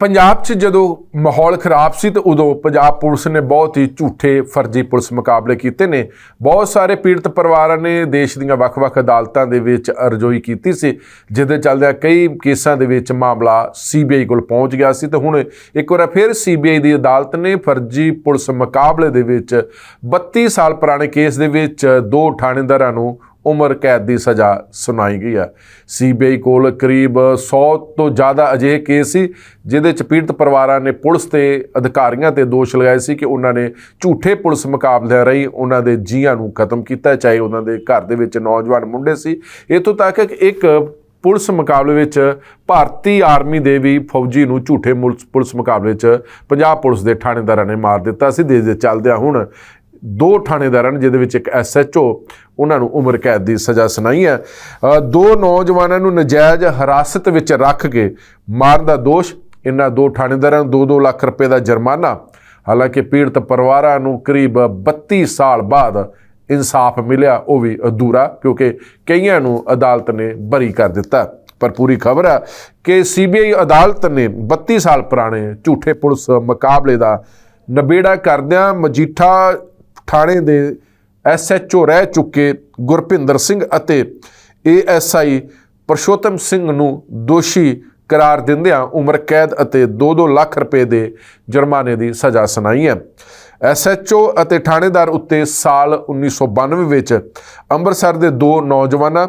ਪੰਜਾਬ 'ਚ ਜਦੋਂ ਮਾਹੌਲ ਖਰਾਬ ਸੀ ਤੇ ਉਦੋਂ ਪੰਜਾਬ ਪੁਲਿਸ ਨੇ ਬਹੁਤ ਹੀ ਝੂਠੇ ਫਰਜ਼ੀ ਪੁਲਿਸ ਮੁਕਾਬਲੇ ਕੀਤੇ ਨੇ। ਬਹੁਤ ਸਾਰੇ ਪੀੜਤ ਪਰਿਵਾਰਾਂ ਨੇ ਦੇਸ਼ ਦੀਆਂ ਵੱਖ-ਵੱਖ ਅਦਾਲਤਾਂ ਦੇ ਵਿੱਚ ਅਰਜ਼ੋਈ ਕੀਤੀ ਸੀ, ਜਿਹਦੇ ਚੱਲਦਿਆਂ ਕਈ ਕੇਸਾਂ ਦੇ ਵਿੱਚ ਮਾਮਲਾ ਸੀਬੀਆਈ ਕੋਲ ਪਹੁੰਚ ਗਿਆ ਸੀ। ਤੇ ਹੁਣ ਇੱਕ ਵਾਰ ਫਿਰ ਸੀਬੀਆਈ ਦੀ ਅਦਾਲਤ ਨੇ ਫਰਜ਼ੀ ਪੁਲਿਸ ਮੁਕਾਬਲੇ ਦੇ ਵਿੱਚ 32 ਸਾਲ ਪੁਰਾਣੇ ਕੇਸ ਦੇ ਵਿੱਚ ਦੋ ਥਾਣੇਦਾਰਾਂ ਨੂੰ ਉਮਰ ਕੈਦ ਦੀ ਸਜ਼ਾ ਸੁਣਾਈ ਗਈ ਹੈ। ਸੀਬੀਆਈ ਕੋਲ ਕਰੀਬ 100 ਤੋਂ ਜ਼ਿਆਦਾ ਅਜਿਹੇ ਕੇਸ ਸੀ, ਜਿਹਦੇ ਚ ਪੀੜਤ ਪਰਿਵਾਰਾਂ ਨੇ ਪੁਲਿਸ ਤੇ ਅਧਿਕਾਰੀਆਂ ਤੇ ਦੋਸ਼ ਲਗਾਏ ਸੀ ਕਿ ਉਹਨਾਂ ਨੇ ਝੂਠੇ ਪੁਲਿਸ ਮੁਕਾਬਲੇ ਰਹੀ ਉਹਨਾਂ ਦੇ ਜੀਆਂ ਨੂੰ ਖਤਮ ਕੀਤਾ, ਚਾਹੇ ਉਹਨਾਂ ਦੇ ਘਰ ਦੇ ਵਿੱਚ ਨੌਜਵਾਨ ਮੁੰਡੇ ਸੀ। ਇਤੋਂ ਤੱਕ ਕਿ ਇੱਕ ਪੁਲਿਸ ਮੁਕਾਬਲੇ ਵਿੱਚ ਭਾਰਤੀ ਆਰਮੀ ਦੇ ਵੀ ਫੌਜੀ ਨੂੰ ਝੂਠੇ ਮੁਲਸ- ਪੁਲਿਸ ਮੁਕਾਬਲੇ 'ਚ ਪੰਜਾਬ ਪੁਲਿਸ ਦੇ ਥਾਣੇਦਾਰਾਂ ਨੇ ਮਾਰ ਦਿੱਤਾ ਸੀ। ਦੇਸ਼ ਦੇ ਚੱਲਦਿਆਂ ਹੁਣ ਦੋ ਥਾਣੇਦਾਰਾਂ ਨੇ, ਜਿਹਦੇ ਵਿੱਚ ਇੱਕ ਐਸਐਚਓ ਉਹਨਾਂ ਨੂੰ ਉਮਰ ਕੈਦ ਦੀ ਸਜ਼ਾ ਸੁਣਾਈ ਹੈ। ਦੋ ਨੌਜਵਾਨਾਂ ਨੂੰ ਨਜਾਇਜ਼ ਹਿਰਾਸਤ ਵਿੱਚ ਰੱਖ ਕੇ ਮਾਰਨ ਦਾ ਦੋਸ਼, ਇਹਨਾਂ ਦੋ ਥਾਣੇਦਾਰਾਂ ਨੂੰ 2-2 ਲੱਖ ਰੁਪਏ ਦਾ ਜੁਰਮਾਨਾ। ਹਾਲਾਂਕਿ ਪੀੜਤ ਪਰਿਵਾਰਾਂ ਨੂੰ ਕਰੀਬ 32 ਸਾਲ ਬਾਅਦ ਇਨਸਾਫ ਮਿਲਿਆ, ਉਹ ਵੀ ਅਧੂਰਾ, ਕਿਉਂਕਿ ਕਈਆਂ ਨੂੰ ਅਦਾਲਤ ਨੇ ਬਰੀ ਕਰ ਦਿੱਤਾ। ਪਰ ਪੂਰੀ ਖਬਰ ਹੈ ਕਿ ਸੀਬੀਆਈ ਅਦਾਲਤ ਨੇ 32 ਸਾਲ ਪੁਰਾਣੇ ਝੂਠੇ ਪੁਲਿਸ ਮੁਕਾਬਲੇ ਦਾ ਨਬੇੜਾ ਕਰਦਿਆਂ ਮਜੀਠਾ ਥਾਣੇ ਦੇ ਐਸਐਚਓ ਰਹਿ ਚੁੱਕੇ ਗੁਰਪਿੰਦਰ ਸਿੰਘ ਅਤੇ ਏਐਸਆਈ ਪਰਸ਼ੋਤਮ ਸਿੰਘ ਨੂੰ ਦੋਸ਼ੀ ਕਰਾਰ ਦਿੰਦਿਆਂ ਉਮਰ ਕੈਦ ਅਤੇ 2-2 ਲੱਖ ਰੁਪਏ ਦੇ ਜੁਰਮਾਨੇ ਦੀ ਸਜ਼ਾ ਸੁਣਾਈ ਹੈ। ਐਸਐਚਓ ਅਤੇ ਥਾਣੇਦਾਰ ਉੱਤੇ ਸਾਲ 1992 ਵਿੱਚ ਅੰਮ੍ਰਿਤਸਰ ਦੇ ਦੋ ਨੌਜਵਾਨਾਂ,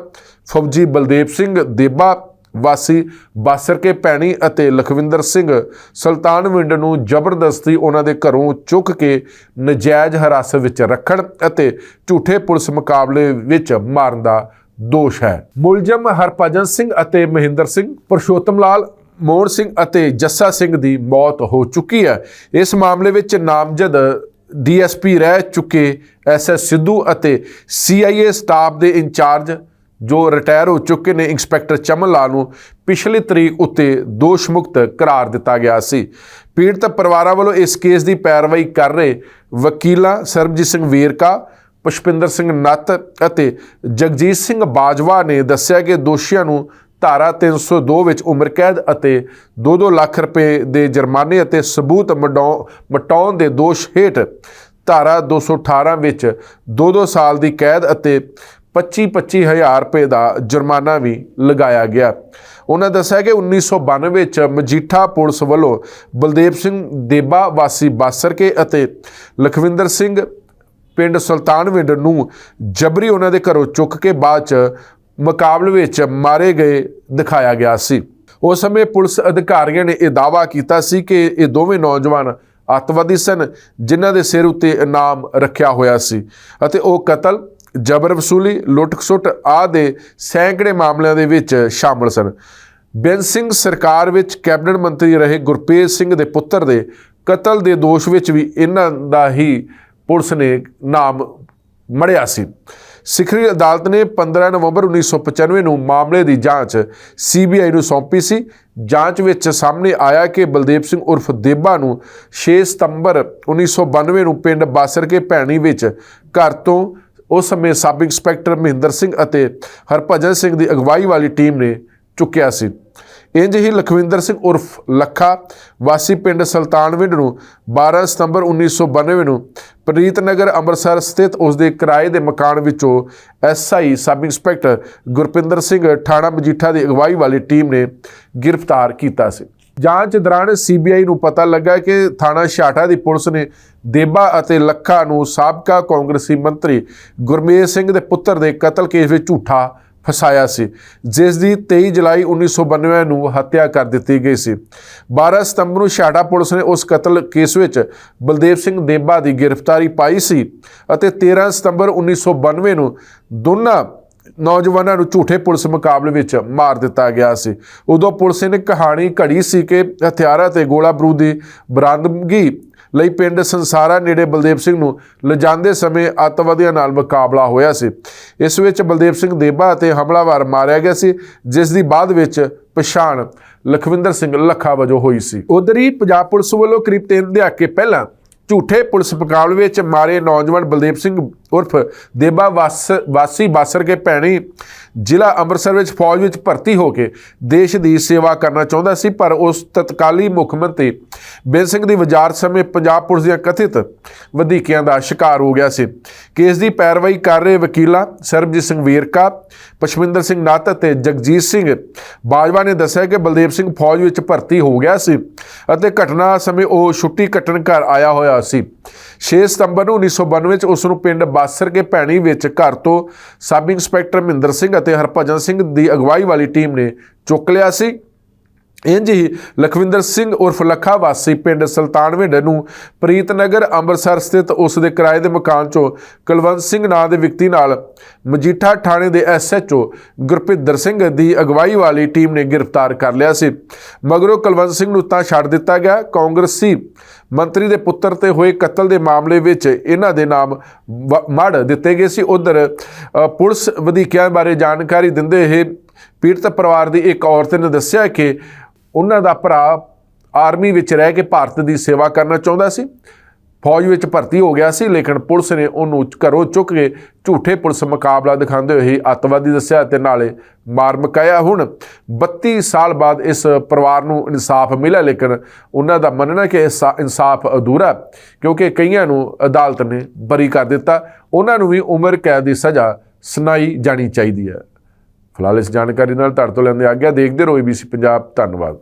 ਫੌਜੀ ਬਲਦੇਵ ਸਿੰਘ ਦੇਬਾ ਵਾਸੀ ਬਾਸਰ ਕੇ ਭੈਣੀ ਅਤੇ ਲਖਵਿੰਦਰ ਸਿੰਘ ਸੁਲਤਾਨਵਿੰਡ ਨੂੰ ਜ਼ਬਰਦਸਤੀ ਉਹਨਾਂ ਦੇ ਘਰੋਂ ਚੁੱਕ ਕੇ ਨਜਾਇਜ਼ ਹਿਰਾਸਤ ਵਿੱਚ ਰੱਖਣ ਅਤੇ ਝੂਠੇ ਪੁਲਿਸ ਮੁਕਾਬਲੇ ਵਿੱਚ ਮਾਰਨ ਦਾ ਦੋਸ਼ ਹੈ। ਮੁਲਜ਼ਮ ਹਰਭਜਨ ਸਿੰਘ ਅਤੇ ਮਹਿੰਦਰ ਸਿੰਘ, ਪਰਸ਼ੋਤਮ ਲਾਲ, ਮੋਹਨ ਸਿੰਘ ਅਤੇ ਜੱਸਾ ਸਿੰਘ ਦੀ ਮੌਤ ਹੋ ਚੁੱਕੀ ਹੈ। ਇਸ ਮਾਮਲੇ ਵਿੱਚ ਨਾਮਜ਼ਦ ਡੀਐਸਪੀ ਰਹਿ ਚੁੱਕੇ ਐਸਐਸ ਸਿੱਧੂ ਅਤੇ ਸੀਆਈਏ ਸਟਾਫ ਦੇ ਇੰਚਾਰਜ ਜੋ ਰਿਟਾਇਰ ਹੋ ਚੁੱਕੇ ਨੇ ਇੰਸਪੈਕਟਰ ਚਮਨ ਲਾਲ ਨੂੰ ਪਿਛਲੀ ਤਰੀਕ ਉੱਤੇ ਦੋਸ਼ ਮੁਕਤ ਕਰਾਰ ਦਿੱਤਾ ਗਿਆ ਸੀ। ਪੀੜਤ ਪਰਿਵਾਰਾਂ ਵੱਲੋਂ ਇਸ ਕੇਸ ਦੀ ਪੈਰਵਾਈ ਕਰ ਰਹੇ ਵਕੀਲਾਂ ਸਰਬਜੀਤ ਸਿੰਘ ਵੇਰਕਾ, ਪੁਸ਼ਪਿੰਦਰ ਸਿੰਘ ਨੱਤ ਅਤੇ ਜਗਜੀਤ ਸਿੰਘ ਬਾਜਵਾ ਨੇ ਦੱਸਿਆ ਕਿ ਦੋਸ਼ੀਆਂ ਨੂੰ ਧਾਰਾ 302 ਵਿੱਚ ਉਮਰ ਕੈਦ ਅਤੇ 2-2 ਲੱਖ ਰੁਪਏ ਦੇ ਜੁਰਮਾਨੇ ਅਤੇ ਸਬੂਤ ਮਟਾਉ- ਮਟਾਉਣ ਦੇ ਦੋਸ਼ ਹੇਠ ਧਾਰਾ 218 ਵਿੱਚ 2-2 ਸਾਲ ਦੀ ਕੈਦ ਅਤੇ 25-25 ਹਜ਼ਾਰ ਰੁਪਏ ਦਾ ਜੁਰਮਾਨਾ ਵੀ ਲਗਾਇਆ ਗਿਆ। ਉਹਨਾਂ ਦੱਸਿਆ ਕਿ 1992 ਵਿੱਚ ਮਜੀਠਾ ਪੁਲਿਸ ਵੱਲੋਂ ਬਲਦੇਵ ਸਿੰਘ ਦੇਬਾ, ਵਾਸੀ ਬਾਸਰਕੇ ਅਤੇ ਲਖਵਿੰਦਰ ਸਿੰਘ ਪਿੰਡ ਸੁਲਤਾਨਵਿੰਡ ਨੂੰ ਜਬਰੀ ਉਹਨਾਂ ਦੇ ਘਰੋਂ ਚੁੱਕ ਕੇ ਬਾਅਦ ਚ ਮੁਕਾਬਲੇ ਵਿੱਚ ਮਾਰੇ ਗਏ ਦਿਖਾਇਆ ਗਿਆ ਸੀ। ਉਸ ਸਮੇਂ ਪੁਲਿਸ ਅਧਿਕਾਰੀਆਂ ਨੇ ਇਹ ਦਾਅਵਾ ਕੀਤਾ ਸੀ ਕਿ ਇਹ ਦੋਵੇਂ ਨੌਜਵਾਨ ਅੱਤਵਾਦੀ ਸਨ, ਜਿਨ੍ਹਾਂ ਦੇ ਸਿਰ ਉੱਤੇ ਇਨਾਮ ਰੱਖਿਆ ਹੋਇਆ ਸੀ ਅਤੇ ਉਹ ਕਤਲ ਜਬਰ ਵਸੂਲੀ ਲੁੱਟ-ਖਸੁੱਟ ਆਦਿ ਸੈਂਕੜੇ ਮਾਮਲਿਆਂ ਦੇ ਵਿੱਚ ਸ਼ਾਮਲ ਸਨ। ਬੇਨ ਸਿੰਘ ਸਰਕਾਰ ਵਿੱਚ ਕੈਬਨਿਟ ਮੰਤਰੀ ਰਹੇ ਗੁਰਪ੍ਰੀਤ ਸਿੰਘ ਦੇ ਪੁੱਤਰ ਦੇ ਕਤਲ ਦੇ ਦੋਸ਼ ਵਿੱਚ ਵੀ ਇਹਨਾਂ ਦਾ ਹੀ ਪੁਲਿਸ ਨੇ ਨਾਮ ਮੜਿਆ ਸੀ। ਸਿਖਰੀ ਅਦਾਲਤ ਨੇ 15 ਨਵੰਬਰ 1995 ਨੂੰ ਮਾਮਲੇ ਦੀ ਜਾਂਚ ਸੀਬੀਆਈ ਨੂੰ ਸੌਂਪੀ ਸੀ। ਜਾਂਚ ਵਿੱਚ ਸਾਹਮਣੇ ਆਇਆ ਕਿ ਬਲਦੇਵ ਸਿੰਘ ਉਰਫ ਦੇਬਾ ਨੂੰ 6 ਸਤੰਬਰ 1992 ਨੂੰ ਪਿੰਡ ਬਾਸਰ ਕੇ ਭੈਣੀ ਵਿੱਚ ਘਰ ਤੋਂ ਉਸ ਸਮੇਂ ਸਬ ਇੰਸਪੈਕਟਰ ਮਹਿੰਦਰ ਸਿੰਘ ਅਤੇ ਹਰਭਜਨ ਸਿੰਘ ਦੀ ਅਗਵਾਈ ਵਾਲੀ ਟੀਮ ਨੇ ਚੁੱਕਿਆ ਸੀ। ਇੰਜ ਹੀ ਲਖਵਿੰਦਰ ਸਿੰਘ ਉਰਫ ਲੱਖਾ ਵਾਸੀ ਪਿੰਡ ਸੁਲਤਾਨਵਿੰਡ ਨੂੰ 12 ਸਤੰਬਰ 1992 ਨੂੰ ਪ੍ਰੀਤ ਨਗਰ ਅੰਮ੍ਰਿਤਸਰ ਸਥਿਤ ਉਸ ਦੇ ਕਿਰਾਏ ਦੇ ਮਕਾਨ ਵਿੱਚੋਂ SI sub inspector Gurpinder Singh ਠਾਣਾ Majitha ਦੀ ਅਗਵਾਈ ਵਾਲੀ ਟੀਮ ਨੇ ਗ੍ਰਿਫਤਾਰ ਕੀਤਾ ਸੀ। ਜਾਂਚ ਦੌਰਾਨ ਸੀਬੀਆਈ ਨੂੰ ਪਤਾ ਲੱਗਾ ਕਿ ਥਾਣਾ ਛਾਟਾ ਦੀ ਪੁਲਿਸ ਨੇ ਦੇਬਾ ਅਤੇ ਲੱਖਾ ਨੂੰ ਸਾਬਕਾ ਕਾਂਗਰਸੀ ਮੰਤਰੀ ਗੁਰਮੇਜ ਸਿੰਘ ਦੇ ਪੁੱਤਰ ਦੇ ਕਤਲ ਕੇਸ ਵਿੱਚ ਝੂਠਾ ਫਸਾਇਆ ਸੀ, ਜਿਸ ਦੀ 23 ਜੁਲਾਈ 1992 ਨੂੰ ਹੱਤਿਆ ਕਰ ਦਿੱਤੀ ਗਈ ਸੀ। 12 ਸਤੰਬਰ ਨੂੰ ਛਾਟਾ ਪੁਲਿਸ ਨੇ ਉਸ ਕਤਲ ਕੇਸ ਵਿੱਚ ਬਲਦੇਵ ਸਿੰਘ ਦੇਬਾ ਦੀ ਗ੍ਰਿਫਤਾਰੀ ਪਾਈ ਸੀ ਅਤੇ 13 ਸਤੰਬਰ 1992 ਨੂੰ ਦੋਨਾਂ ਨੌਜਵਾਨਾਂ ਨੂੰ ਝੂਠੇ ਪੁਲਿਸ ਮੁਕਾਬਲੇ ਵਿੱਚ ਮਾਰ ਦਿੱਤਾ ਗਿਆ ਸੀ। ਉਦੋਂ ਪੁਲਿਸ ਨੇ ਕਹਾਣੀ ਘੜੀ ਸੀ ਕਿ ਹਥਿਆਰਾਂ ਤੇ ਗੋਲਾ ਬਰੂਦ ਦੀ ਬਰਾਮਦਗੀ ਲਈ ਪਿੰਡ ਸੰਸਾਰਾ ਨੇੜੇ ਬਲਦੇਵ ਸਿੰਘ ਨੂੰ ਲਿਜਾਂਦੇ ਸਮੇਂ ਅੱਤਵਾਦੀਆਂ ਨਾਲ ਮੁਕਾਬਲਾ ਹੋਇਆ ਸੀ। ਇਸ ਵਿੱਚ ਬਲਦੇਵ ਸਿੰਘ ਦੇਬਾ ਅਤੇ ਹਮਲਾਵਰ ਮਾਰਿਆ ਗਿਆ ਸੀ, ਜਿਸ ਦੀ ਬਾਅਦ ਵਿੱਚ ਪਛਾਣ ਲਖਵਿੰਦਰ ਸਿੰਘ ਲੱਖਾ ਵਜੋਂ ਹੋਈ ਸੀ। ਉਧਰ ਹੀ ਪੰਜਾਬ ਪੁਲਿਸ ਵੱਲੋਂ ਕਰੀਬ 3 ਦਹਾਕੇ ਪਹਿਲਾਂ ਝੂਠੇ ਪੁਲਿਸ ਮੁਕਾਬਲੇ ਵਿੱਚ ਮਾਰੇ ਨੌਜਵਾਨ ਬਲਦੇਵ ਸਿੰਘ ਉਰਫ ਦੇਬਾ ਵਾਸ, ਵਾਸੀ ਬਾਸਰ ਕੇ ਭੈਣੀ ਜ਼ਿਲ੍ਹਾ ਅੰਮ੍ਰਿਤਸਰ ਵਿੱਚ ਫੌਜ ਵਿੱਚ ਭਰਤੀ ਹੋ ਕੇ ਦੇਸ਼ ਦੀ ਸੇਵਾ ਕਰਨਾ ਚਾਹੁੰਦਾ ਸੀ, ਪਰ ਉਸ ਤਤਕਾਲੀ ਮੁੱਖ ਮੰਤਰੀ ਬੇਨ ਸਿੰਘ ਦੀ ਵਜ਼ਾਰਤ ਸਮੇਂ ਪੰਜਾਬ ਪੁਲਿਸ ਦੀਆਂ ਕਥਿਤ ਵਧੀਕੀਆਂ ਦਾ ਸ਼ਿਕਾਰ ਹੋ ਗਿਆ ਸੀ। ਕੇਸ ਦੀ ਪੈਰਵਾਈ ਕਰ ਰਹੇ ਵਕੀਲਾਂ ਸਰਬਜੀਤ ਸਿੰਘ ਵੇਰਕਾ ਪਸ਼ਵਿੰਦਰ ਸਿੰਘ ਨੱਤ ਅਤੇ ਜਗਜੀਤ ਸਿੰਘ ਬਾਜਵਾ ਨੇ ਦੱਸਿਆ ਕਿ ਬਲਦੇਵ ਸਿੰਘ ਫੌਜ ਵਿੱਚ ਭਰਤੀ ਹੋ ਗਿਆ ਸੀ ਅਤੇ ਘਟਨਾ ਸਮੇਂ ਉਹ ਛੁੱਟੀ ਕੱਟਣ ਘਰ ਆਇਆ ਹੋਇਆ ਸੀ। 6 ਸਤੰਬਰ ਨੂੰ 1992 ਵਿੱਚ ਉਸ ਨੂੰ ਪਿੰਡ ਬਾਸਰ ਕੇ ਭੈਣੀ ਵਿੱਚ ਘਰ ਤੋਂ ਸਬ ਇੰਸਪੈਕਟਰ ਮਹਿੰਦਰ ਸਿੰਘ ਅਤੇ ਹਰਭਜਨ ਸਿੰਘ ਦੀ ਅਗਵਾਈ ਵਾਲੀ ਟੀਮ ਨੇ ਚੁੱਕ ਲਿਆ ਸੀ। ਇੰਜ ਹੀ ਲਖਵਿੰਦਰ ਸਿੰਘ ਉਰਫ ਲੱਖਾ ਵਾਸੀ ਪਿੰਡ ਸੁਲਤਾਨਵਿੰਡ ਨੂੰ ਪ੍ਰੀਤਨਗਰ, ਅੰਮ੍ਰਿਤਸਰ ਸਥਿਤ ਉਸ ਦੇ ਕਿਰਾਏ ਦੇ ਮਕਾਨ 'ਚੋਂ ਕੁਲਵੰਤ ਸਿੰਘ ਨਾਂ ਦੇ ਵਿਅਕਤੀ ਨਾਲ ਮਜੀਠਾ ਥਾਣੇ ਦੇ ਐਸਐਚਓ ਗੁਰਪਿੰਦਰ ਸਿੰਘ ਦੀ ਅਗਵਾਈ ਵਾਲੀ ਟੀਮ ਨੇ ਗ੍ਰਿਫਤਾਰ ਕਰ ਲਿਆ ਸੀ। ਮਗਰੋਂ ਕੁਲਵੰਤ ਸਿੰਘ ਨੂੰ ਤਾਂ ਛੱਡ ਦਿੱਤਾ ਗਿਆ। ਕਾਂਗਰਸੀ ਮੰਤਰੀ ਦੇ ਪੁੱਤਰ ਤੇ ਹੋਏ ਕਤਲ ਦੇ ਮਾਮਲੇ ਵਿੱਚ ਇਹਨਾਂ ਦੇ ਨਾਮ ਵ- ਮੜ ਦਿੱਤੇ ਗਏ ਸੀ। ਉਧਰ ਪੁਲਿਸ ਵਧੀਕਿਆਂ ਬਾਰੇ ਜਾਣਕਾਰੀ ਦਿੰਦੇ ਇਹ ਪੀੜਤ ਪਰਿਵਾਰ ਦੀ ਇੱਕ ਔਰਤ ਨੇ ਦੱਸਿਆ ਕਿ ਉਹਨਾਂ ਦਾ ਭਰਾ ਆਰਮੀ ਵਿੱਚ ਰਹਿ ਕੇ ਭਾਰਤ ਦੀ ਸੇਵਾ ਕਰਨਾ ਚਾਹੁੰਦਾ ਸੀ। ਫੌਜ ਵਿੱਚ ਭਰਤੀ ਹੋ ਗਿਆ ਸੀ, ਲੇਕਿਨ ਪੁਲਿਸ ਨੇ ਉਹਨੂੰ ਘਰੋਂ ਚੁੱਕ ਕੇ ਝੂਠੇ ਪੁਲਿਸ ਮੁਕਾਬਲਾ ਦਿਖਾਉਂਦੇ ਹੋਏ ਅੱਤਵਾਦੀ ਦੱਸਿਆ ਤੇ ਨਾਲੇ ਮਾਰ ਮਕਾਇਆ ਹੁਣ। 32 ਸਾਲ ਬਾਅਦ ਇਸ ਪਰਿਵਾਰ ਨੂੰ ਇਨਸਾਫ ਮਿਲਿਆ, ਲੇਕਿਨ ਉਹਨਾਂ ਦਾ ਮੰਨਣਾ ਕਿ ਇਸ ਇਨਸਾਫ ਅਧੂਰਾ ਕਿਉਂਕਿ ਕਈਆਂ ਨੂੰ ਅਦਾਲਤ ਨੇ ਬਰੀ ਕਰ ਦਿੱਤਾ। ਉਹਨਾਂ ਨੂੰ ਵੀ ਉਮਰ ਕੈਦ ਦੀ ਸਜ਼ਾ ਸੁਣਾਈ ਜਾਣੀ ਚਾਹੀਦੀ ਹੈ। ਫਿਲਹਾਲ ਇਸ ਜਾਣਕਾਰੀ ਨਾਲ ਤੁਹਾਡੇ ਤੋਂ ਲੈਂਦੇ ਆਗਿਆ ਦੇਖਦੇ ਰਹੋ ABC ਪੰਜਾਬ ਧੰਨਵਾਦ